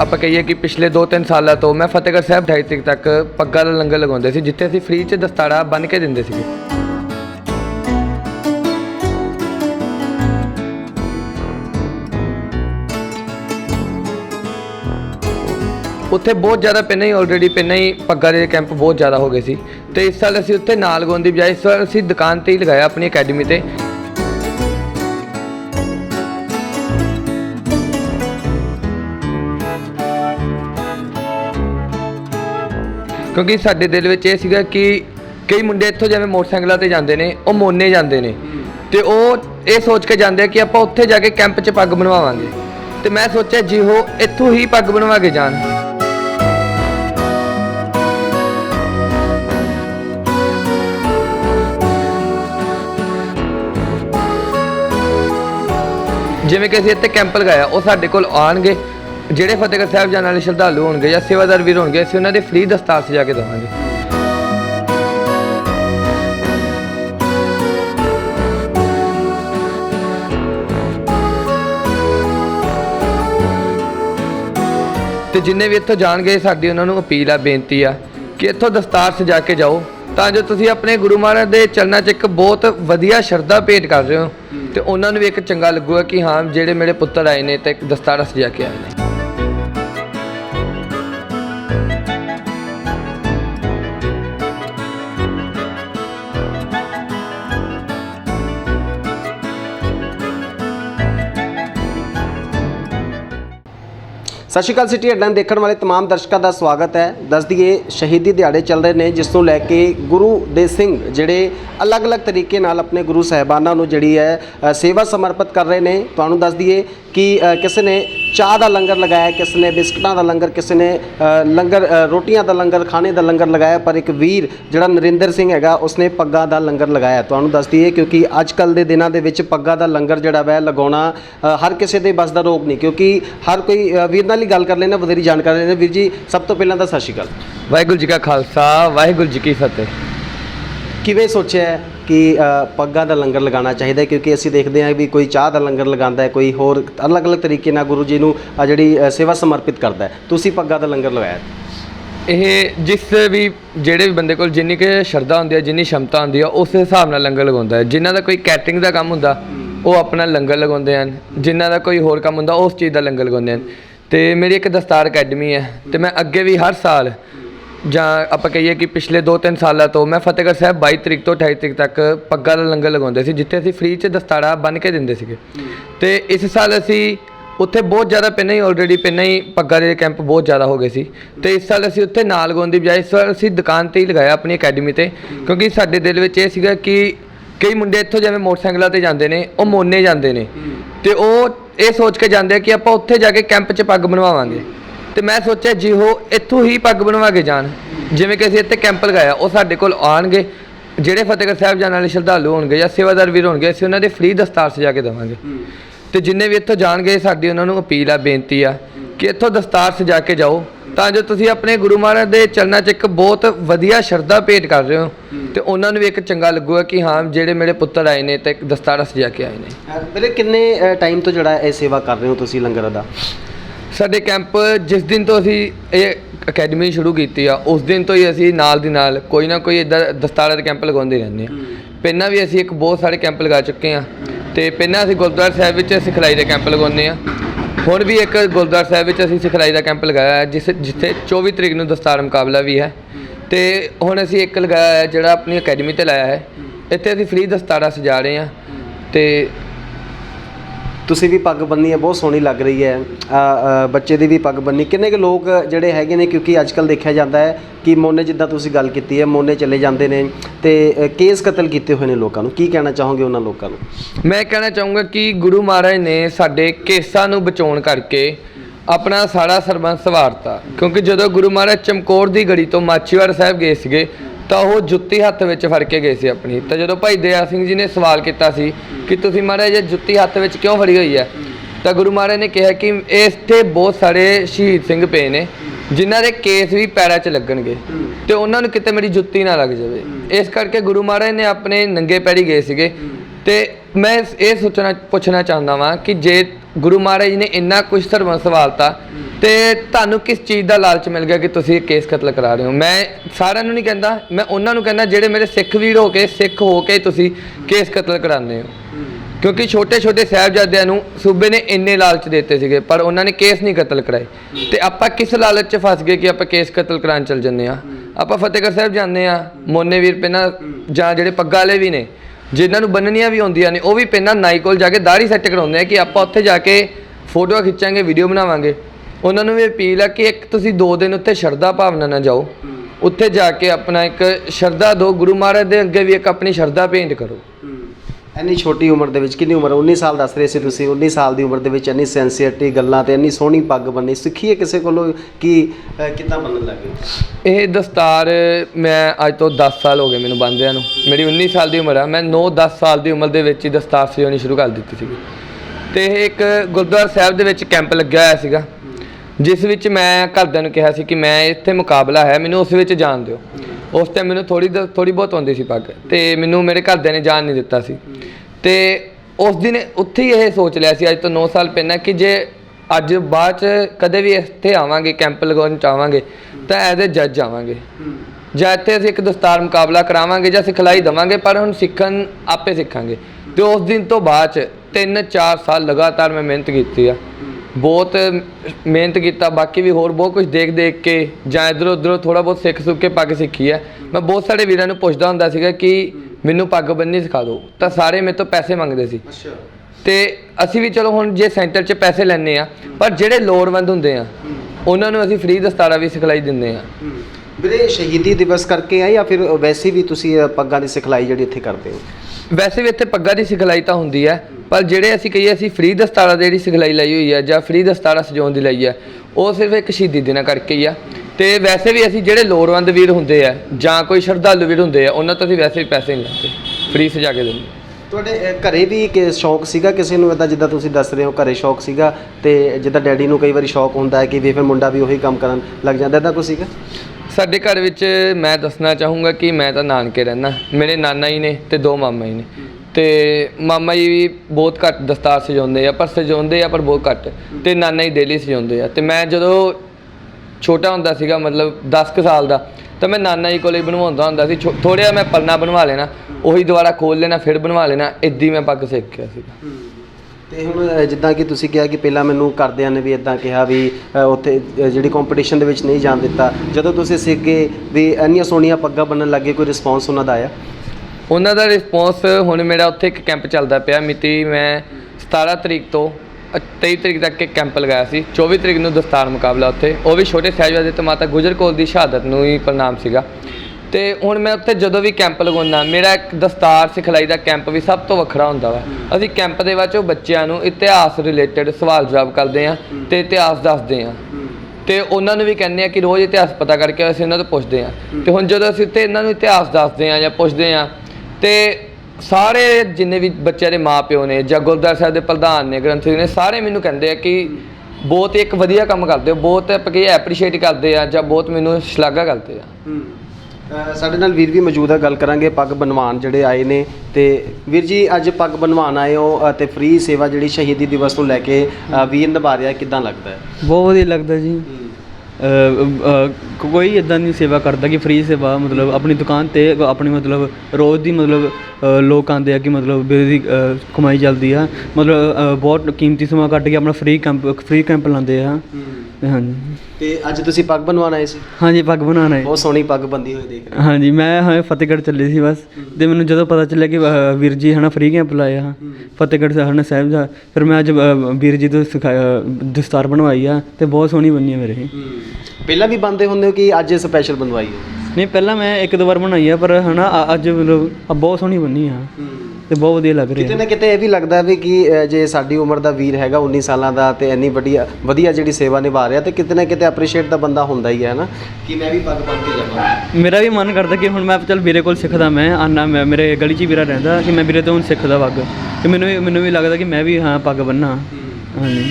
ਆਪਾਂ ਕਹੀਏ ਕਿ ਪਿਛਲੇ 2-3 ਸਾਲਾਂ ਤੋਂ ਮੈਂ ਫਤਿਹਗੜ੍ਹ ਸਾਹਿਬ ਢਾਈ ਤਰੀਕ ਤੱਕ ਪੱਗਾਂ ਦਾ ਲੰਗਰ ਲਗਾਉਂਦੇ ਸੀ, ਜਿੱਥੇ ਅਸੀਂ ਫ੍ਰੀ 'ਚ ਦਸਤਾਰਾ ਬੰਨ ਕੇ ਦਿੰਦੇ ਸੀਗੇ। ਉੱਥੇ ਬਹੁਤ ਜ਼ਿਆਦਾ ਪਹਿਲਾਂ ਹੀ ਆਲਰੇਡੀ ਪਹਿਲਾਂ ਹੀ ਪੱਗਾਂ ਦੇ ਕੈਂਪ ਬਹੁਤ ਜ਼ਿਆਦਾ ਹੋ ਗਏ ਸੀ। ਤੇ ਇਸ ਸਾਲ ਅਸੀਂ ਉੱਥੇ ਨਾਲ ਲਗਾਉਣ ਦੀ ਬਜਾਏ, ਇਸ ਵਾਰ ਅਸੀਂ ਦੁਕਾਨ ਤੇ ਹੀ ਲਗਾਇਆ ਆਪਣੀ ਅਕੈਡਮੀ ਤੇ। ਕਿਉਂਕਿ ਸਾਡੇ ਦਿਲ ਵਿੱਚ ਇਹ ਸੀਗਾ ਕਿ ਕਈ ਮੁੰਡੇ ਇੱਥੋਂ ਜਿਵੇਂ ਮੋਟਰਸਾਈਕਲਾਂ ਤੇ ਜਾਂਦੇ ਨੇ, ਉਹ ਮੋਨੇ ਜਾਂਦੇ ਨੇ। ਤੇ ਉਹ ਇਹ ਸੋਚ ਕੇ ਜਾਂਦੇ ਆ ਕਿ ਆਪਾਂ ਉੱਥੇ ਜਾ ਕੇ ਕੈਂਪ 'ਚ ਪੱਗ ਬਣਵਾਵਾਂਗੇ। ਤੇ ਮੈਂ ਸੋਚਿਆ ਜਿਹੋ ਇੱਥੋਂ ਹੀ ਪੱਗ ਬਣਵਾ ਕੇ ਜਾਣ। ਜਿਵੇਂ ਕਿ ਅਸੀਂ ਇੱਥੇ ਕੈਂਪ ਲਗਾਇਆ, ਉਹ ਸਾਡੇ ਕੋਲ ਆਣਗੇ ਜਿਹੜੇ ਫਤਿਹਗੜ੍ਹ ਸਾਹਿਬ ਜਾਣ ਵਾਲੇ ਸ਼ਰਧਾਲੂ ਹੋਣਗੇ ਜਾਂ ਸੇਵਾਦਾਰ ਵੀਰ ਹੋਣਗੇ, ਅਸੀਂ ਉਹਨਾਂ ਦੇ ਫ੍ਰੀ ਦਸਤਾਰ ਸਜਾ ਕੇ ਦੇਵਾਂਗੇ। ਤੇ ਜਿੰਨੇ ਵੀ ਇੱਥੋਂ ਜਾਣਗੇ, ਸਾਡੀ ਉਹਨਾਂ ਨੂੰ ਅਪੀਲ ਆ, ਬੇਨਤੀ ਆ ਕਿ ਇੱਥੋਂ ਦਸਤਾਰ ਸਜਾ ਕੇ ਜਾਓ। ਤਾਂ ਜੋ ਤੁਸੀਂ ਆਪਣੇ ਗੁਰੂ ਮਹਾਰਾਜ ਦੇ ਚਰਨਾਂ 'ਚ ਇੱਕ ਬਹੁਤ ਵਧੀਆ ਸ਼ਰਧਾ ਭੇਟ ਕਰ ਰਹੇ ਹੋ ਤੇ ਉਹਨਾਂ ਨੂੰ ਵੀ ਇੱਕ ਚੰਗਾ ਲੱਗੂਗਾ ਕਿ ਹਾਂ, ਜਿਹੜੇ ਮੇਰੇ ਪੁੱਤਰ ਆਏ ਨੇ ਤੇ ਇੱਕ ਦਸਤਾਰ ਸਜਾ ਕੇ ਆਏ ਨੇ। ਸਤਿ ਸ਼੍ਰੀ ਅਕਾਲ ਸਿਟੀ ਹੈਡਲਾਈਨ ਦੇਖਣ ਵਾਲੇ तमाम ਦਰਸ਼ਕਾਂ ਦਾ ਸਵਾਗਤ ਹੈ ਦੱਸ ਦਈਏ ਸ਼ਹੀਦੀ ਦਿਹਾੜੇ ਚੱਲ ਰਹੇ ਨੇ ਜਿਸ ਨੂੰ ਲੈ ਕੇ ਗੁਰੂ ਦੇ ਸਿੰਘ ਜਿਹੜੇ ਅਲੱਗ-ਅਲੱਗ ਤਰੀਕੇ ਨਾਲ ਆਪਣੇ ਗੁਰੂ ਸਾਹਿਬਾਨਾਂ ਨੂੰ ਜਿਹੜੀ ਹੈ ਅ, ਸੇਵਾ ਸਮਰਪਿਤ ਕਰ ਰਹੇ ਨੇ ਤੁਹਾਨੂੰ ਦੱਸ ਦਈਏ ਕਿ ਅ, ਕਿਸੇ ਨੇ ਚਾਹ ਦਾ ਲੰਗਰ ਲਗਾਇਆ ਕਿਸੇ ਨੇ ਬਿਸਕਟਾਂ ਦਾ ਲੰਗਰ ਕਿਸੇ ਨੇ ਲੰਗਰ ਰੋਟੀਆਂ ਦਾ ਲੰਗਰ ਖਾਣੇ ਦਾ ਲੰਗਰ ਲਗਾਇਆ ਪਰ ਇੱਕ ਵੀਰ ਜਿਹੜਾ ਨਰਿੰਦਰ ਸਿੰਘ ਹੈਗਾ ਉਸਨੇ ਪੱਗਾਂ ਦਾ ਲੰਗਰ ਲਗਾਇਆ। ਤੁਹਾਨੂੰ ਦੱਸ ਦਈਏ ਕਿਉਂਕਿ ਅੱਜ ਕੱਲ ਦੇ ਦਿਨਾਂ ਦੇ ਵਿੱਚ ਪੱਗਾਂ ਦਾ ਲੰਗਰ ਜਿਹੜਾ ਵੈ ਲਗਾਉਣਾ ਹਰ ਕਿਸੇ ਦੇ ਬਸ ਦਾ ਰੋਗ ਨਹੀਂ ਕਿਉਂਕਿ ਹਰ ਕੋਈ ਅ, ਵੀਰ ਨਾਲ ਹੀ ਗੱਲ ਕਰ ਲੈਣਾ ਵਧੇਰੀ ਜਾਣਕਾਰੀ ਲੈਣਾ ਵੀਰ ਜੀ ਸਭ ਤੋਂ ਪਹਿਲਾਂ ਤਾਂ ਸਤਿ ਸ਼੍ਰੀ ਅਕਾਲ। ਵਾਹਿਗੁਰੂ ਜੀ ਕਾ ਖਾਲਸਾ ਵਾਹਿਗੁਰੂ ਜੀ ਕੀ ਫਤਿਹ। ਕਿਵੇਂ ਸੋਚਿਆ ਕਿ ਪੱਗਾਂ ਦਾ ਲੰਗਰ ਲਗਾਉਣਾ ਚਾਹੀਦਾ ਕਿਉਂਕਿ ਅਸੀਂ ਦੇਖਦੇ ਹਾਂ ਵੀ ਕੋਈ ਚਾਹ ਦਾ ਲੰਗਰ ਲਗਾਉਂਦਾ ਹੈ ਕੋਈ ਹੋਰ ਅਲੱਗ-ਅਲੱਗ ਤਰੀਕੇ ਨਾਲ ਗੁਰੂ ਜੀ ਨੂੰ ਅ, ਜਿਹੜੀ ਸੇਵਾ ਸਮਰਪਿਤ ਕਰਦਾ ਤੁਸੀਂ ਪੱਗਾਂ ਦਾ ਲੰਗਰ ਲਗਾਇਆ? ਇਹ ਜਿਸ ਵੀ ਜਿਹੜੇ ਵੀ ਬੰਦੇ ਕੋਲ ਜਿੰਨੀ ਕਿ ਸ਼ਰਧਾ ਹੁੰਦੀ ਹੈ ਜਿੰਨੀ ਸ਼ਮਤਾ ਹੁੰਦੀ ਹੈ ਉਸ ਹਿਸਾਬ ਨਾਲ ਲੰਗਰ ਲਗਾਉਂਦਾ ਹੈ। ਜਿਨ੍ਹਾਂ ਦਾ ਕੋਈ ਕੈਟਰਿੰਗ ਦਾ ਕੰਮ ਹੁੰਦਾ ਉਹ ਆਪਣਾ ਲੰਗਰ ਲਗਾਉਂਦੇ ਹਨ। ਜਿਨ੍ਹਾਂ ਦਾ ਕੋਈ ਹੋਰ ਕੰਮ ਹੁੰਦਾ ਉਸ ਚੀਜ਼ ਦਾ ਲੰਗਰ ਲਗਾਉਂਦੇ ਹਨ। ਤੇ ਮੇਰੀ ਇੱਕ ਦਸਤਾਰ ਅਕੈਡਮੀ ਹੈ ਤੇ ਮੈਂ ਅੱਗੇ ਵੀ ਹਰ ਸਾਲ ਜਾਂ ਆਪਾਂ ਕਹੀਏ ਕਿ ਪਿਛਲੇ 2-3 ਸਾਲਾਂ ਤੋਂ ਮੈਂ ਫਤਿਹਗੜ੍ਹ ਸਾਹਿਬ 22 ਤਰੀਕ ਤੋਂ 28 ਤਰੀਕ ਤੱਕ ਪੱਗਾਂ ਦਾ ਲੰਗਰ ਲਗਾਉਂਦੇ ਸੀ, ਜਿੱਥੇ ਅਸੀਂ ਫ੍ਰੀ 'ਚ ਦਸਤਾਰਾ ਬੰਨ ਕੇ ਦਿੰਦੇ ਸੀਗੇ। ਤੇ ਇਸ ਸਾਲ ਅਸੀਂ ਉੱਥੇ ਬਹੁਤ ਜ਼ਿਆਦਾ ਪਹਿਲਾਂ ਹੀ ਆਲਰੇਡੀ ਪਹਿਲਾਂ ਹੀ ਪੱਗਾਂ ਦੇ ਕੈਂਪ ਬਹੁਤ ਜ਼ਿਆਦਾ ਹੋ ਗਏ ਸੀ। ਤੇ ਇਸ ਸਾਲ ਅਸੀਂ ਉੱਥੇ ਨਾਲ ਲਗਾਉਣ ਦੀ ਬਜਾਏ ਇਸ ਵਾਰ ਅਸੀਂ ਦੁਕਾਨ ਤੇ ਹੀ ਲਗਾਇਆ ਆਪਣੀ ਅਕੈਡਮੀ ਤੇ, ਕਿਉਂਕਿ ਸਾਡੇ ਦਿਲ ਵਿੱਚ ਇਹ ਸੀਗਾ ਕਿ ਕਈ ਮੁੰਡੇ ਇੱਥੋਂ ਜਿਵੇਂ ਮੋਟਰਸਾਈਕਲਾਂ ਤੇ ਜਾਂਦੇ ਨੇ, ਉਹ ਮੋਨੇ ਜਾਂਦੇ ਨੇ। ਤੇ ਉਹ ਇਹ ਸੋਚ ਕੇ ਜਾਂਦੇ ਆ ਕਿ ਆਪਾਂ ਉੱਥੇ ਜਾ ਕੇ ਕੈਂਪ 'ਚ ਪੱਗ ਬਣਵਾਵਾਂਗੇ। ਤੇ ਮੈਂ ਸੋਚਿਆ ਜੀ ਉਹ ਇੱਥੋਂ ਹੀ ਪੱਗ ਬਣਵਾ ਕੇ ਜਾਣ। ਜਿਵੇਂ ਕਿ ਅਸੀਂ ਇੱਥੇ ਕੈਂਪ ਲਗਾਇਆ, ਉਹ ਸਾਡੇ ਕੋਲ ਆਣਗੇ ਜਿਹੜੇ ਫਤਿਹਗੜ੍ਹ ਸਾਹਿਬ ਜਾਣ ਵਾਲੇ ਸ਼ਰਧਾਲੂ ਹੋਣਗੇ ਜਾਂ ਸੇਵਾਦਾਰ ਵੀਰ ਹੋਣਗੇ, ਅਸੀਂ ਉਹਨਾਂ ਦੇ ਫ੍ਰੀ ਦਸਤਾਰ ਸਜਾ ਕੇ ਦੇਵਾਂਗੇ। ਤੇ ਜਿੰਨੇ ਵੀ ਇੱਥੋਂ ਜਾਣਗੇ, ਸਾਡੀ ਉਹਨਾਂ ਨੂੰ ਅਪੀਲ ਆ, ਬੇਨਤੀ ਆ ਕਿ ਇੱਥੋਂ ਦਸਤਾਰ ਸਜਾ ਕੇ ਜਾਓ। ਤਾਂ ਜੋ ਤੁਸੀਂ ਆਪਣੇ ਗੁਰੂ ਮਹਾਰਾਜ ਦੇ ਚਰਨਾਂ 'ਚ ਇੱਕ ਬਹੁਤ ਵਧੀਆ ਸ਼ਰਧਾ ਭੇਟ ਕਰ ਰਹੇ ਹੋ। ਤੇ ਉਹਨਾਂ ਨੂੰ ਵੀ ਇੱਕ ਚੰਗਾ ਲੱਗੂਗਾ ਕਿ ਹਾਂ, ਜਿਹੜੇ ਮੇਰੇ ਪੁੱਤਰ ਆਏ ਨੇ ਤੇ ਇੱਕ ਦਸਤਾਰ ਸਜਾ ਕੇ ਆਏ ਨੇ। ਵੀਰੇ ਕਿੰਨੇ ਟਾਈਮ ਤੋਂ ਜਿਹੜਾ ਇਹ ਸੇਵਾ ਕਰ ਰਹੇ ਹੋ ਤੁਸੀਂ ਲੰਗਰ ਦਾ? ਸਾਡੇ ਕੈਂਪ ਜਿਸ ਦਿਨ ਤੋਂ ਅਸੀਂ ਇਹ ਅਕੈਡਮੀ ਸ਼ੁਰੂ ਕੀਤੀ ਆ ਉਸ ਦਿਨ ਤੋਂ ਹੀ ਅਸੀਂ ਨਾਲ ਦੀ ਨਾਲ ਕੋਈ ਨਾ ਕੋਈ ਇਦਾਂ ਦਸਤਾਰਾਂ ਦੇ ਕੈਂਪ ਲਗਾਉਂਦੇ ਰਹਿੰਦੇ ਆ। ਪਹਿਲਾਂ ਵੀ ਅਸੀਂ ਇੱਕ ਬਹੁਤ ਸਾਰੇ ਕੈਂਪ ਲਗਾ ਚੁੱਕੇ ਆ ਤੇ ਪਹਿਲਾਂ ਅਸੀਂ ਗੁਰਦੁਆਰਾ ਸਾਹਿਬ ਵਿੱਚ ਸਿਖਲਾਈ ਦੇ ਕੈਂਪ ਲਗਾਉਂਦੇ ਆ। ਹੁਣ ਵੀ ਇੱਕ ਗੁਰਦੁਆਰਾ ਸਾਹਿਬ ਵਿੱਚ ਅਸੀਂ ਸਿਖਲਾਈ ਦਾ ਕੈਂਪ ਲਗਾਇਆ ਹੈ ਜਿਸ ਜਿੱਥੇ 24 ਤਰੀਕ ਨੂੰ ਦਸਤਾਰ ਮੁਕਾਬਲਾ ਵੀ ਹੈ। ਤੇ ਹੁਣ ਅਸੀਂ ਇੱਕ ਲਗਾਇਆ ਹੈ ਜਿਹੜਾ ਆਪਣੀ ਅਕੈਡਮੀ ਤੇ ਲਾਇਆ ਹੈ। ਇੱਥੇ ਅਸੀਂ ਫ੍ਰੀ ਦਸਤਾਰਾ ਸਜਾ ਰਹੇ ਆ। ਤੇ ਤੁਸੀਂ ਵੀ ਪੱਗ ਬੰਨੀ ਹੈ ਬਹੁਤ ਸੋਹਣੀ ਲੱਗ ਰਹੀ ਹੈ। ਬੱਚੇ ਦੀ ਵੀ ਪੱਗ ਬੰਨੀ ਕਿੰਨੇ ਕੁ ਲੋਕ ਜਿਹੜੇ ਹੈਗੇ ਨੇ, ਕਿਉਂਕਿ ਅੱਜ ਕੱਲ ਦੇਖਿਆ ਜਾਂਦਾ ਹੈ ਕਿ ਮੋਨੇ ਜਿੱਦਾਂ ਤੁਸੀਂ ਗੱਲ ਕੀਤੀ ਹੈ, ਮੋਨੇ ਚਲੇ ਜਾਂਦੇ ਨੇ ਤੇ ਕੇਸ ਕਤਲ ਕੀਤੇ ਹੋਏ ਨੇ ਲੋਕਾਂ ਨੂੰ। ਕੀ ਕਹਿਣਾ ਚਾਹੋਗੇ ਉਹਨਾਂ ਲੋਕਾਂ ਨੂੰ? ਮੈਂ ਕਹਿਣਾ ਚਾਹੂੰਗਾ ਕਿ ਗੁਰੂ ਮਹਾਰਾਜ ਨੇ ਸਾਡੇ ਕੇਸਾਂ ਨੂੰ ਬਚਾਉਣ ਕਰਕੇ ਆਪਣਾ ਸਾਰਾ ਸਰਬੰਸ ਸਵਾਰਤਾ। ਕਿਉਂਕਿ ਜਦੋਂ ਗੁਰੂ ਮਹਾਰਾਜ ਚਮਕੌਰ ਦੀ ਗੜੀ ਤੋਂ ਮਾਚੀਵਾੜ ਸਾਹਿਬ ਗਏ ਸੀਗੇ ਤਾਂ ਉਹ ਜੁੱਤੀ ਹੱਥ ਵਿੱਚ ਫੜ ਕੇ ਗਏ ਸੀ ਆਪਣੀ। ਤਾਂ ਜਦੋਂ ਭਾਈ ਦਇਆ ਸਿੰਘ ਜੀ ਨੇ ਸਵਾਲ ਕੀਤਾ ਸੀ ਕਿ ਤੁਸੀਂ ਮਹਾਰਾਜ ਇਹ ਜੁੱਤੀ ਹੱਥ ਵਿੱਚ ਕਿਉਂ ਫੜੀ ਹੋਈ ਹੈ, ਤਾਂ ਗੁਰੂ ਮਹਾਰਾਜ ਨੇ ਕਿਹਾ ਕਿ ਇੱਥੇ ਬਹੁਤ ਸਾਰੇ ਸ਼ਹੀਦ ਸਿੰਘ ਪਏ ਨੇ, ਜਿਨ੍ਹਾਂ ਦੇ ਕੇਸ ਵੀ ਪੈਰਾਂ 'ਚ ਲੱਗਣਗੇ ਤੇ ਉਹਨਾਂ ਨੂੰ ਕਿਤੇ ਮੇਰੀ ਜੁੱਤੀ ਨਾ ਲੱਗ ਜਾਵੇ। ਇਸ ਕਰਕੇ ਗੁਰੂ ਮਹਾਰਾਜ ਨੇ ਆਪਣੇ ਨੰਗੇ ਪੈਰੀ ਗਏ ਸੀਗੇ। ਤੇ ਮੈਂ ਇਹ ਸੋਚਣਾ, ਪੁੱਛਣਾ ਚਾਹੁੰਦਾ ਵਾਂ ਕਿ ਜੇ ਗੁਰੂ ਮਹਾਰਾਜ ਨੇ ਇੰਨਾ ਕੁਝ ਧਰਮ ਸਵਾਲਤਾ ਤੇ ਤੁਹਾਨੂੰ ਕਿਸ ਚੀਜ਼ ਦਾ ਲਾਲਚ ਮਿਲ ਗਿਆ ਕਿ ਤੁਸੀਂ ਇਹ ਕੇਸ ਕਤਲ ਕਰਾ ਰਹੇ ਹੋ? ਮੈਂ ਸਾਰਿਆਂ ਨੂੰ ਨਹੀਂ ਕਹਿੰਦਾ, ਮੈਂ ਉਹਨਾਂ ਨੂੰ ਕਹਿੰਦਾ ਜਿਹੜੇ ਮੇਰੇ ਸਿੱਖ ਵੀਰ ਹੋ ਕੇ, ਸਿੱਖ ਹੋ ਕੇ ਤੁਸੀਂ ਕੇਸ ਕਤਲ ਕਰਾਉਂਦੇ ਹੋ। ਕਿਉਂਕਿ ਛੋਟੇ ਛੋਟੇ ਸਾਹਿਬਜ਼ਾਦਿਆਂ ਨੂੰ ਸੂਬੇ ਨੇ ਇੰਨੇ ਲਾਲਚ ਦਿੱਤੇ ਸੀਗੇ, ਪਰ ਉਹਨਾਂ ਨੇ ਕੇਸ ਨਹੀਂ ਕਤਲ ਕਰਾਏ। ਤੇ ਆਪਾਂ ਕਿਸ ਲਾਲਚ 'ਚ ਫਸ ਗਏ ਕਿ ਆਪਾਂ ਕੇਸ ਕਤਲ ਕਰਾਉਣ ਚੱਲ ਜੰਨੇ ਆ ਆਪਾਂ ਫਤਿਹਗੜ੍ਹ ਸਾਹਿਬ ਜਾਂਦੇ ਆ ਮੋਨੇ ਵੀਰ ਪਹਿਲਾਂ ਜਾਂ ਜਿਹੜੇ ਪੱਗਾਂ ਵਾਲੇ ਵੀ ਨੇ ਜਿਨ੍ਹਾਂ ਨੂੰ ਬੰਨਣੀਆਂ ਵੀ ਹੁੰਦੀਆਂ ਨੇ ਉਹ ਵੀ ਪਹਿਲਾਂ ਨਾਈ ਕੋਲ ਜਾ ਕੇ ਦਾੜੀ ਸੈੱਟ ਕਰਾਉਂਦੇ ਆ ਕਿ ਆਪਾਂ ਉੱਥੇ ਜਾ ਕੇ ਫੋਟੋਆਂ ਖਿੱਚਾਂਗੇ ਵੀਡੀਓ ਬਣਾਵਾਂਗੇ। ਉਹਨਾਂ ਨੂੰ ਵੀ ਅਪੀਲ ਆ ਕਿ ਇੱਕ ਤੁਸੀਂ ਦੋ ਦਿਨ ਉੱਥੇ ਸ਼ਰਧਾ ਭਾਵਨਾ ਨਾਲ ਜਾਓ। ਉੱਥੇ ਜਾ ਕੇ ਆਪਣਾ ਇੱਕ ਸ਼ਰਧਾ ਦੋ ਗੁਰੂ ਮਹਾਰਾਜ ਦੇ ਅੱਗੇ ਵੀ ਇੱਕ ਆਪਣੀ ਸ਼ਰਧਾ ਭੇਂਟ ਕਰੋ। ਇੰਨੀ ਛੋਟੀ ਉਮਰ ਦੇ ਵਿੱਚ ਕਿੰਨੀ ਉਮਰ? 19 ਸਾਲ ਦੱਸ ਰਹੇ ਸੀ ਤੁਸੀਂ 19 ਸਾਲ ਦੀ ਉਮਰ ਦੇ ਵਿੱਚ ਇੰਨੀ ਸੈਂਸੀਅਰਟੀ ਗੱਲਾਂ ਤੇ ਇੰਨੀ ਸੋਹਣੀ ਪੱਗ ਬੰਨੀ। ਸਿੱਖੀਏ ਕਿਸੇ ਕੋਲੋਂ ਕਿ ਅ, ਕਿੱਦਾਂ ਬੰਨਣ ਲੱਗੇ ਇਹ ਦਸਤਾਰ ਮੈਂ ਅੱਜ ਤੋਂ 10 ਸਾਲ ਹੋ ਗਏ ਮੈਨੂੰ ਬੰਦਿਆਂ ਨੂੰ। ਮੇਰੀ 19 ਸਾਲ ਦੀ ਉਮਰ ਆ। ਮੈਂ 9-10 ਸਾਲ ਦੀ ਉਮਰ ਦੇ ਵਿੱਚ ਹੀ ਦਸਤਾਰ ਸਜਾਉਣੀ ਸ਼ੁਰੂ ਕਰ ਦਿੱਤੀ ਸੀਗੀ। ਤੇ ਇਹ ਇੱਕ ਗੁਰਦੁਆਰਾ ਸਾਹਿਬ ਦੇ ਵਿੱਚ ਕੈਂਪ ਲੱਗਿਆ ਹੋਇਆ ਸੀਗਾ ਜਿਸ ਵਿੱਚ ਮੈਂ ਘਰਦਿਆਂ ਨੂੰ ਕਿਹਾ ਸੀ ਕਿ ਮੈਂ ਇੱਥੇ ਮੁਕਾਬਲਾ ਹੈ ਮੈਨੂੰ ਉਸ ਵਿੱਚ ਜਾਣ ਦਿਓ। ਉਸ ਟਾਈਮ ਮੈਨੂੰ ਥੋੜੀ ਥੋੜੀ ਬਹੁਤ ਆਉਂਦੀ ਸੀ ਪੱਗ ਤੇ ਮੈਨੂੰ ਮੇਰੇ ਘਰਦਿਆਂ ਨੇ ਜਾਣ ਨਹੀਂ ਦਿੱਤਾ ਸੀ। ਤੇ ਉਸ ਦਿਨ ਉੱਥੇ ਹੀ ਇਹ ਸੋਚ ਲਿਆ ਸੀ, ਅੱਜ ਤੋਂ 9 ਸਾਲ ਪਹਿਲਾਂ ਕਿ ਜੇ ਅੱਜ ਬਾਅਦ ਚ ਕਦੇ ਵੀ ਇੱਥੇ ਆਵਾਂਗੇ ਕੈਂਪ ਲਗਾਉਣ ਚ ਆਵਾਂਗੇ, ਤਾਂ ਐਜ਼ ਅ ਜੱਜ ਆਵਾਂਗੇ। ਜਾਂ ਇੱਥੇ ਅਸੀਂ ਇੱਕ ਦਸਤਾਰ ਮੁਕਾਬਲਾ ਕਰਾਵਾਂਗੇ ਜਾਂ ਸਿਖਲਾਈ ਦਵਾਂਗੇ, ਪਰ ਹੁਣ ਸਿੱਖਣ ਆਪੇ ਸਿੱਖਾਂਗੇ। ਤੇ ਉਸ ਦਿਨ ਤੋਂ ਬਾਅਦ ਚ 3-4 ਸਾਲ ਲਗਾਤਾਰ ਮੈਂ ਮਿਹਨਤ ਕੀਤੀ ਆ। ਬਹੁਤ ਮਿਹਨਤ ਕੀਤਾ ਬਾਕੀ ਵੀ ਹੋਰ ਬਹੁਤ ਕੁਝ ਦੇਖ ਦੇਖ ਕੇ ਜਾਂ ਇਧਰ ਉਧਰੋਂ ਥੋੜਾ ਬਹੁਤ ਸਿੱਖ ਸੁੱਖ ਕੇ ਪੱਗ ਸਿੱਖੀ ਹੈ। ਮੈਂ ਬਹੁਤ ਸਾਰੇ ਵੀਰਾਂ ਨੂੰ ਪੁੱਛਦਾ ਹੁੰਦਾ ਸੀਗਾ ਕਿ ਮੈਨੂੰ ਪੱਗ ਬੰਨ੍ਹਣੀ ਸਿਖਾ ਦਿਓ। ਤਾਂ ਸਾਰੇ ਮੇਰੇ ਤੋਂ ਪੈਸੇ ਮੰਗਦੇ ਸੀ। ਅੱਛਾ। ਤੇ ਅਸੀਂ ਵੀ ਚਲੋ ਹੁਣ ਜੇ ਸੈਂਟਰ 'ਚ ਪੈਸੇ ਲੈਣੇ ਆ ਪਰ ਜਿਹੜੇ ਲੋੜਵੰਦ ਹੁੰਦੇ ਆ ਉਹਨਾਂ ਨੂੰ ਅਸੀਂ ਫ੍ਰੀ ਦਸਤਾਰਾ ਵੀ ਸਿਖਲਾਈ ਦਿੰਦੇ ਆ ਵੀਰੇ ਸ਼ਹੀਦੀ ਦਿਵਸ ਕਰਕੇ ਆ ਜਾਂ ਫਿਰ ਵੈਸੇ ਵੀ ਤੁਸੀਂ ਪੱਗਾਂ ਦੀ ਸਿਖਲਾਈ ਜਿਹੜੀ ਇੱਥੇ ਕਰਦੇ ਹੋ? ਵੈਸੇ ਵੀ ਇੱਥੇ ਪੱਗਾਂ ਦੀ ਸਿਖਲਾਈ ਤਾਂ ਹੁੰਦੀ ਹੈ। ਪਰ ਜਿਹੜੇ ਅਸੀਂ ਕਹੀਏ ਅਸੀਂ ਫ੍ਰੀ ਦਸਤਾਰਾ ਦੀ ਜਿਹੜੀ ਸਿਖਲਾਈ ਲਈ ਹੋਈ ਹੈ ਜਾਂ ਫ੍ਰੀ ਦਸਤਾਰਾ ਸਜਾਉਣ ਦੀ ਲਈ ਹੈ ਉਹ ਸਿਰਫ ਇੱਕ ਸ਼ਹੀਦੀ ਦਿਨਾਂ ਕਰਕੇ ਹੀ ਆ। ਤੇ ਵੈਸੇ ਵੀ ਅਸੀਂ ਜਿਹੜੇ ਲੋੜਵੰਦ ਵੀਰ ਹੁੰਦੇ ਆ ਜਾਂ ਕੋਈ ਸ਼ਰਧਾਲੂ ਵੀਰ ਹੁੰਦੇ ਆ ਉਹਨਾਂ ਤੋਂ ਅਸੀਂ ਵੈਸੇ ਵੀ ਪੈਸੇ ਨਹੀਂ ਲੈਂਦੇ। ਫ੍ਰੀ ਸਜਾ ਕੇ ਦਿੰਦੇ। ਤੁਹਾਡੇ ਅ, ਘਰੇ ਵੀ ਕਿ ਸ਼ੌਕ ਸੀਗਾ ਕਿਸੇ ਨੂੰ? ਇਦਾਂ ਜਿੱਦਾਂ ਤੁਸੀਂ ਦੱਸ ਰਹੇ ਹੋ ਘਰੇ ਸ਼ੌਕ ਸੀਗਾ ਤੇ ਜਿੱਦਾਂ ਡੈਡੀ ਨੂੰ ਕਈ ਵਾਰੀ ਸ਼ੌਕ ਹੁੰਦਾ ਹੈ ਕਿ ਵੀ ਫਿਰ ਮੁੰਡਾ ਵੀ ਉਹੀ ਕੰਮ ਕਰਨ ਲੱਗ ਜਾਂਦਾ ਇਦਾਂ ਕੁਝ ਸੀਗਾ? ਸਾਡੇ ਘਰ ਵਿੱਚ ਮੈਂ ਦੱਸਣਾ ਚਾਹੂੰਗਾ ਕਿ ਮੈਂ ਤਾਂ ਨਾਨਕੇ ਰਹਿਣਾ ਮੇਰੇ ਨਾਨਾ ਜੀ ਨੇ ਤੇ ਦੋ ਮਾਮਾ ਜੀ ਨੇ। ਤੇ ਮਾਮਾ ਜੀ ਵੀ ਬਹੁਤ ਘੱਟ ਦਸਤਾਰ ਸਜਾਉਂਦੇ ਆ, ਪਰ ਸਜਾਉਂਦੇ ਆ, ਪਰ ਬਹੁਤ ਘੱਟ। ਤੇ ਨਾਨਾ ਜੀ ਡੇਲੀ ਸਜਾਉਂਦੇ ਆ। ਤੇ ਮੈਂ ਜਦੋਂ ਛੋਟਾ ਹੁੰਦਾ ਸੀਗਾ, ਮਤਲਬ 10 ਕੁ ਸਾਲ ਦਾ, ਤਾਂ ਮੈਂ ਨਾਨਾ ਜੀ ਕੋਲੇ ਬਣਵਾਉਂਦਾ ਹੁੰਦਾ ਸੀ। ਥੋੜ੍ਹਾ ਮੈਂ ਪਲਨਾ ਬਣਵਾ ਲੈਣਾ, ਉਹੀ ਦੁਬਾਰਾ ਖੋਲ ਲੈਣਾ, ਫਿਰ ਬਣਵਾ ਲੈਣਾ ਇੱਦੀ ਮੈਂ ਪੱਗ ਸਿੱਖਿਆ ਸੀ ਸੀਗਾ। ਤੇ ਹੁਣ ਜਿੱਦਾਂ ਕਿ ਤੁਸੀਂ ਕਿਹਾ ਕਿ ਪਹਿਲਾਂ ਮੈਨੂੰ ਕਰਦਿਆਂ ਨੇ ਵੀ ਇਦਾਂ ਕਿਹਾ ਵੀ ਉੱਥੇ ਜਿਹੜੀ ਕੰਪੀਟੀਸ਼ਨ ਦੇ ਵਿੱਚ ਨਹੀਂ ਜਾਣ ਦਿੱਤਾ, ਜਦੋਂ ਤੁਸੀਂ ਸਿੱਖ ਗਏ ਵੀ ਇੰਨੀਆਂ ਸੋਹਣੀਆਂ ਪੱਗਾਂ ਬੰਨਣ ਲੱਗੇ, ਕੋਈ ਰਿਸਪੌਂਸ ਉਹਨਾਂ ਦਾ ਆਇਆ? ਉਹਨਾਂ ਦਾ ਰਿਸਪੌਂਸ ਹੁਣ ਮੇਰਾ ਉੱਥੇ ਇੱਕ ਕੈਂਪ ਚੱਲਦਾ ਪਿਆ। ਮਿਤੀ ਮੈਂ 17 ਤਰੀਕ ਤੋਂ ਅ- 23 ਤਰੀਕ ਤੱਕ ਇੱਕ ਕੈਂਪ ਲਗਾਇਆ ਸੀ। 24 ਤਰੀਕ ਨੂੰ ਦਸਤਾਰ ਮੁਕਾਬਲਾ ਉੱਥੇ। ਉਹ ਵੀ ਛੋਟੇ ਸਾਹਿਬਜ਼ਾਦੇ ਤੇ ਮਾਤਾ ਗੁਜਰ ਕੌਰ ਦੀ ਸ਼ਹਾਦਤ ਨੂੰ ਹੀ ਪ੍ਰਣਾਮ ਸੀਗਾ। ਤੇ ਹੁਣ ਮੈਂ ਉੱਥੇ ਜਦੋਂ ਵੀ ਕੈਂਪ ਲਗਾਉਂਦਾ, ਮੇਰਾ ਇੱਕ ਦਸਤਾਰ ਸਿਖਲਾਈ ਦਾ ਕੈਂਪ ਵੀ ਸਭ ਤੋਂ ਵੱਖਰਾ ਹੁੰਦਾ ਵਾ। ਅਸੀਂ ਕੈਂਪ ਦੇ ਵਿੱਚ ਉਹ ਬੱਚਿਆਂ ਨੂੰ ਇਤਿਹਾਸ ਰਿਲੇਟਡ ਸਵਾਲ ਜਵਾਬ ਕਰਦੇ ਆ ਤੇ ਇਤਿਹਾਸ ਦੱਸਦੇ ਆ ਤੇ ਉਹਨਾਂ ਨੂੰ ਵੀ ਕਹਿੰਦੇ ਆ ਕਿ ਰੋਜ਼ ਇਤਿਹਾਸ ਪਤਾ ਕਰਕੇ ਅਸੀਂ ਉਹਨਾਂ ਤੋਂ ਪੁੱਛਦੇ ਆ ਤੇ ਹੁਣ ਜਦੋਂ ਅਸੀਂ ਉੱਥੇ ਇਹਨਾਂ ਨੂੰ ਇਤਿਹਾਸ ਦੱਸਦੇ ਆ ਜਾਂ ਪੁੱਛਦੇ ਆ ਤੇ ਸਾਰੇ ਜਿੰਨੇ ਵੀ ਬੱਚਿਆਂ ਦੇ ਮਾਪਿਓ ਨੇ ਜਾਂ ਗੁਰਦੁਆਰਾ ਸਾਹਿਬ ਦੇ ਪ੍ਰਧਾਨ ਨੇ ਗ੍ਰੰਥੀ ਨੇ ਸਾਰੇ ਮੈਨੂੰ ਕਹਿੰਦੇ ਆ ਕਿ ਬਹੁਤ ਇੱਕ ਵਧੀਆ ਕੰਮ ਕਰਦੇ ਹੋ ਬਹੁਤ ਆਪਾਂ ਕੀ ਐਪਰੀਸ਼ੀਏਟ ਕਰਦੇ ਆ ਜਾਂ ਬਹੁਤ ਮੈਨੂੰ ਸ਼ਲਾਘਾ ਕਰਦੇ ਆ। ਅ, ਸਾਡੇ ਨਾਲ ਵੀਰ ਵੀ ਮੌਜੂਦ ਹੈ ਗੱਲ ਕਰਾਂਗੇ ਪੱਗ ਬਣਵਾਉਣ ਜਿਹੜੇ ਆਏ ਨੇ ਤੇ ਵੀਰ ਜੀ ਅੱਜ ਪੱਗ ਬਣਵਾਉਣ ਆਏ ਹੋ ਅ, ਤੇ ਫ੍ਰੀ ਸੇਵਾ ਜਿਹੜੀ ਸ਼ਹੀਦੀ ਦਿਵਸ ਨੂੰ ਲੈ ਕੇ ਅ, ਵੀਰ ਨਿਭਾ ਰਿਹਾ ਕਿਦਾਂ ਲੱਗਦਾ ਹੈ? ਬਹੁਤ ਵਧੀਆ ਲੱਗਦਾ ਜੀ। ਕੋਈ ਇਦਾਂ ਦੀ ਸੇਵਾ ਕਰਦਾ ਕਿ ਫ੍ਰੀ ਸੇਵਾ ਮਤਲਬ ਆਪਣੀ ਦੁਕਾਨ ਤੇ ਆਪਣੀ ਮਤਲਬ ਰੋਜ਼ ਦੀ ਮਤਲਬ ਲੋਕ ਆਉਂਦੇ ਆ ਕਿ ਮਤਲਬ ਅ, ਕਮਾਈ ਚੱਲਦੀ ਆ। ਮਤਲਬ ਬਹੁਤ ਕੀਮਤੀ ਸਮਾਂ ਕੱਢ ਕੇ ਆਪਣਾ ਫ੍ਰੀ ਕੈਂਪ ਫ੍ਰੀ ਕੈਂਪ ਲਾਉਂਦੇ ਆ। ਹਾਂਜੀ। ਤੇ ਅੱਜ ਤੁਸੀਂ ਪੱਗ ਬਣਵਾਉਣ ਆਏ ਸੀ? ਹਾਂਜੀ ਪੱਗ ਬਣਾਉਣਾ ਹੈ ਬਹੁਤ ਸੋਹਣੀ ਪੱਗ ਬੰਦੀ ਹੋਈ ਦੇਖ ਰਹੇ ਹਾਂਜੀ ਮੈਂ ਹਾਂ ਫਤਿਹਗੜ੍ਹ ਚੱਲੇ ਸੀ ਬਸ। ਤੇ ਮੈਨੂੰ ਜਦੋਂ ਪਤਾ ਚੱਲਿਆ ਕਿ ਵੀਰ ਜੀ ਹਨਾ ਫ੍ਰੀ ਕੈਂਪ ਲਾਇਆ ਫਤਿਹਗੜ੍ਹ ਸਾਹਿਬ ਹਨਾ ਸਾਹਿਬ ਦਾ। ਫਿਰ ਮੈਂ ਅੱਜ ਵੀਰ ਜੀ ਤੋਂ ਸਿਖਾਇਆ ਦਸਤਾਰ ਬਣਵਾਈ ਆ ਤੇ ਬਹੁਤ ਸੋਹਣੀ ਬਣੀ ਆ ਮੇਰੇ ਪਹਿਲਾਂ ਵੀ ਬੰਦੇ ਹੁੰਦੇ ਹੋ ਕਿ ਅੱਜ ਸਪੈਸ਼ਲ ਬਣਵਾਈ ਹੈ? ਨਹੀਂ ਪਹਿਲਾਂ ਮੈਂ ਇੱਕ ਦੋ ਵਾਰ ਬਣਾਈ ਆ ਪਰ ਹਨਾ ਅ- ਅੱਜ ਮਤਲਬ ਬਹੁਤ ਸੋਹਣੀ ਬਣੀ ਆ। ਤੇ ਬਹੁਤ ਵਧੀਆ ਲੱਗ ਰਹੀ ਕਿਤੇ ਨਾ ਕਿਤੇ ਇਹ ਵੀ ਲੱਗਦਾ ਵੀ ਕਿ ਅ, ਜੇ ਸਾਡੀ ਉਮਰ ਦਾ ਵੀਰ ਹੈਗਾ 19 ਸਾਲਾਂ ਦਾ ਤੇ ਇੰਨੀ ਵੱਡੀ ਵਧੀਆ ਜਿਹੜੀ ਸੇਵਾ ਨਿਭਾ ਰਿਹਾ ਤੇ ਕਿਤੇ ਨਾ ਕਿਤੇ ਐਪਰੀਸ਼ੀਏਟ ਦਾ ਬੰਦਾ ਹੁੰਦਾ ਹੀ ਹੈ ਨਾ ਕਿ ਮੈਂ ਵੀ ਪੱਗ ਬੰਨ ਕੇ ਜਾਵਾਂ। ਮੇਰਾ ਵੀ ਮਨ ਕਰਦਾ ਕਿ ਹੁਣ ਮੈਂ ਚੱਲ ਵੀਰੇ ਕੋਲ ਸਿੱਖਦਾ ਮੈਂ ਆਨਾ ਮੈਂ ਮੇਰੇ ਗਲੀ 'ਚ ਹੀ ਵੀਰਾ ਰਹਿੰਦਾ ਕਿ ਮੈਂ ਵੀਰੇ ਤੋਂ ਹੁਣ ਸਿੱਖਦਾ ਪੱਗ। ਤੇ ਮੈਨੂੰ ਵੀ ਮੈਨੂੰ ਵੀ ਲੱਗਦਾ ਕਿ ਮੈਂ ਵੀ ਹਾਂ ਪੱਗ ਬੰਨਾ। ਹਾਂਜੀ।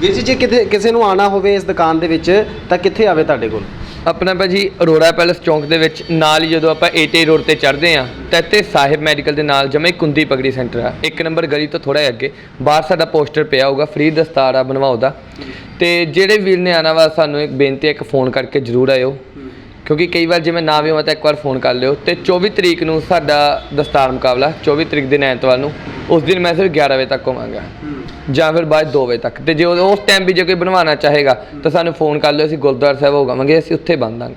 ਵੀਰ ਜੀ ਜੇ ਕਿਤੇ ਕਿਸੇ ਨੂੰ ਆਣਾ ਹੋਵੇ ਇਸ ਦੁਕਾਨ ਦੇ ਵਿੱਚ ਤਾਂ ਕਿੱਥੇ ਆਵੇ ਤੁਹਾਡੇ ਕੋਲ? ਆਪਣਾ ਭਾਜੀ ਅਰੋੜਾ ਪੈਲਸ ਚੌਂਕ ਦੇ ਵਿੱਚ ਨਾਲ ਹੀ ਜਦੋਂ ਆਪਾਂ ਏਟੀ ਰੋਡ ਤੇ ਚੜ੍ਹਦੇ ਆ ਤਾਂ ਇੱਥੇ ਸਾਹਿਬ ਮੈਡੀਕਲ ਦੇ ਨਾਲ ਜਮੇ ਕੁੰਦੀ ਪਗੜੀ ਸੈਂਟਰ ਆ। ਇੱਕ ਨੰਬਰ ਗਲੀ ਤੋਂ ਥੋੜਾ ਅੱਗੇ। ਬਾਹਰ ਸਾਡਾ ਪੋਸਟਰ ਪਿਆ ਹੋਊਗਾ, ਫ੍ਰੀ ਦਸਤਾਰ ਆ ਬਣਵਾਓ ਦਾ। ਤੇ ਜਿਹੜੇ ਵੀਰ ਨੇ ਆਉਣਾ ਵਾ, ਸਾਨੂੰ ਇੱਕ ਬੇਨਤੀ ਇੱਕ ਫੋਨ ਕਰਕੇ ਜ਼ਰੂਰ ਆਇਓ। ਕਿਉਂਕਿ ਕਈ ਵਾਰ ਜਿਵੇਂ ਨਾ ਵੀ ਹੋਵਾਂ ਤਾਂ ਇੱਕ ਵਾਰ ਫੋਨ ਕਰ ਲਿਓ। ਤੇ 24 ਤਰੀਕ ਨੂੰ ਸਾਡਾ ਦਸਤਾਰ ਮੁਕਾਬਲਾ 24 ਤਰੀਕ ਦਿਨ ਐਤਵਾਰ ਨੂੰ। ਉਸ ਦਿਨ ਮੈਂ ਸਿਰਫ 11 ਵਜੇ ਤੱਕ ਹੋਵਾਂਗਾ ਜਾਂ ਫਿਰ ਬਾਅਦ 2 ਵਜੇ ਤੱਕ। ਤੇ ਜੇ ਉਸ ਟਾਈਮ ਵੀ ਜੇ ਕੋਈ ਬਣਵਾਉਣਾ ਚਾਹੇਗਾ, ਤਾਂ ਸਾਨੂੰ ਫੋਨ ਕਰ ਲਿਓ, ਅਸੀਂ ਗੁਰਦੁਆਰਾ ਸਾਹਿਬ ਹੋਵਾਂਗੇ ਅਸੀਂ ਉੱਥੇ ਬੰਨ ਦਾਂਗੇ।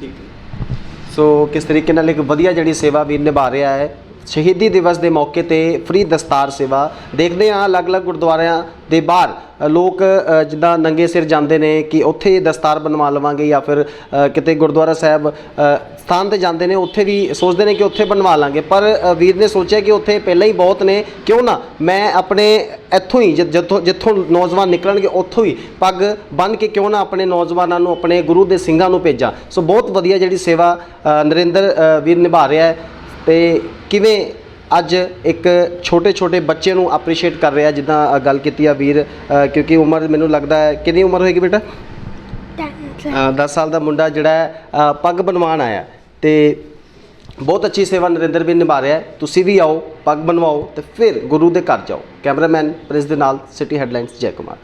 ਠੀਕ ਹੈ। ਸੋ ਕਿਸ ਤਰੀਕੇ ਨਾਲ ਇੱਕ ਵਧੀਆ ਜਿਹੜੀ ਸੇਵਾ ਵੀਰ ਨਿਭਾ ਰਿਹਾ ਹੈ ਸ਼ਹੀਦੀ ਦਿਵਸ ਦੇ ਮੌਕੇ ਤੇ ਫ੍ਰੀ ਦਸਤਾਰ ਸੇਵਾ ਦੇਖਦੇ ਹਾਂ ਅਲੱਗ-ਅਲੱਗ ਗੁਰਦੁਆਰਿਆਂ ਦੇ ਬਾਹਰ ਲੋਕ ਜਿੱਦਾਂ ਨੰਗੇ ਸਿਰ ਜਾਂਦੇ ਨੇ ਕਿ ਉੱਥੇ ਦਸਤਾਰ ਬਣਵਾ ਲਵਾਂਗੇ ਜਾਂ ਫਿਰ ਕਿਤੇ ਗੁਰਦੁਆਰਾ ਸਾਹਿਬ ਸਥਾਨ ਤੇ ਜਾਂਦੇ ਨੇ, ਉੱਥੇ ਵੀ ਸੋਚਦੇ ਨੇ ਕਿ ਉੱਥੇ ਬਣਵਾ ਲਾਂਗੇ। ਪਰ ਵੀਰ ਨੇ ਸੋਚਿਆ ਕਿ ਉੱਥੇ ਪਹਿਲਾਂ ਹੀ ਬਹੁਤ ਨੇ, ਕਿਉਂ ਨਾ ਮੈਂ ਆਪਣੇ ਇੱਥੋਂ ਹੀ, ਜਿ- ਜਿੱਥੋਂ ਜਿੱਥੋਂ ਨੌਜਵਾਨ ਨਿਕਲਣਗੇ ਉੱਥੋਂ ਹੀ ਪੱਗ ਬੰਨ ਕੇ ਕਿਉਂ ਨਾ ਆਪਣੇ ਨੌਜਵਾਨਾਂ ਨੂੰ, ਆਪਣੇ ਗੁਰੂ ਦੇ ਸਿੰਘਾਂ ਨੂੰ ਭੇਜਾਂ। ਸੋ ਬਹੁਤ ਵਧੀਆ ਜਿਹੜੀ ਸੇਵਾ ਨਰਿੰਦਰ ਵੀਰ ਨਿਭਾ ਰਿਹਾ ਹੈ। ਤੇ ਕਿਵੇਂ ਅੱਜ ਇੱਕ ਛੋਟੇ ਛੋਟੇ ਬੱਚੇ ਨੂੰ ਅਪਰੀਸ਼ੀਏਟ ਕਰ ਰਿਹਾ ਜਿੱਦਾਂ ਗੱਲ ਕੀਤੀ ਆ ਵੀਰ ਕਿਉਂਕਿ ਉਮਰ ਮੈਨੂੰ ਲੱਗਦਾ ਹੈ ਕਿੰਨੀ ਉਮਰ ਹੋਏਗੀ ਬੇਟਾ? 10 ਸਾਲ ਦਾ ਮੁੰਡਾ ਜਿਹੜਾ ਹੈ, ਪੱਗ ਬਣਵਾਉਣ ਆਇਆ ਤੇ ਬਹੁਤ ਅੱਛੀ ਸੇਵਾ ਨਰਿੰਦਰ ਵੀ ਨਿਭਾ ਰਿਹਾ ਤੁਸੀਂ ਵੀ ਆਓ ਪੱਗ ਬਣਵਾਓ ਤੇ ਫਿਰ ਗੁਰੂ ਦੇ ਘਰ ਜਾਓ। ਕੈਮਰਾਮੈਨ ਪ੍ਰਿੰਸ ਦੇ ਨਾਲ ਸਿਟੀ ਹੈਡਲਾਈਨਸ ਜੈ ਕੁਮਾਰ।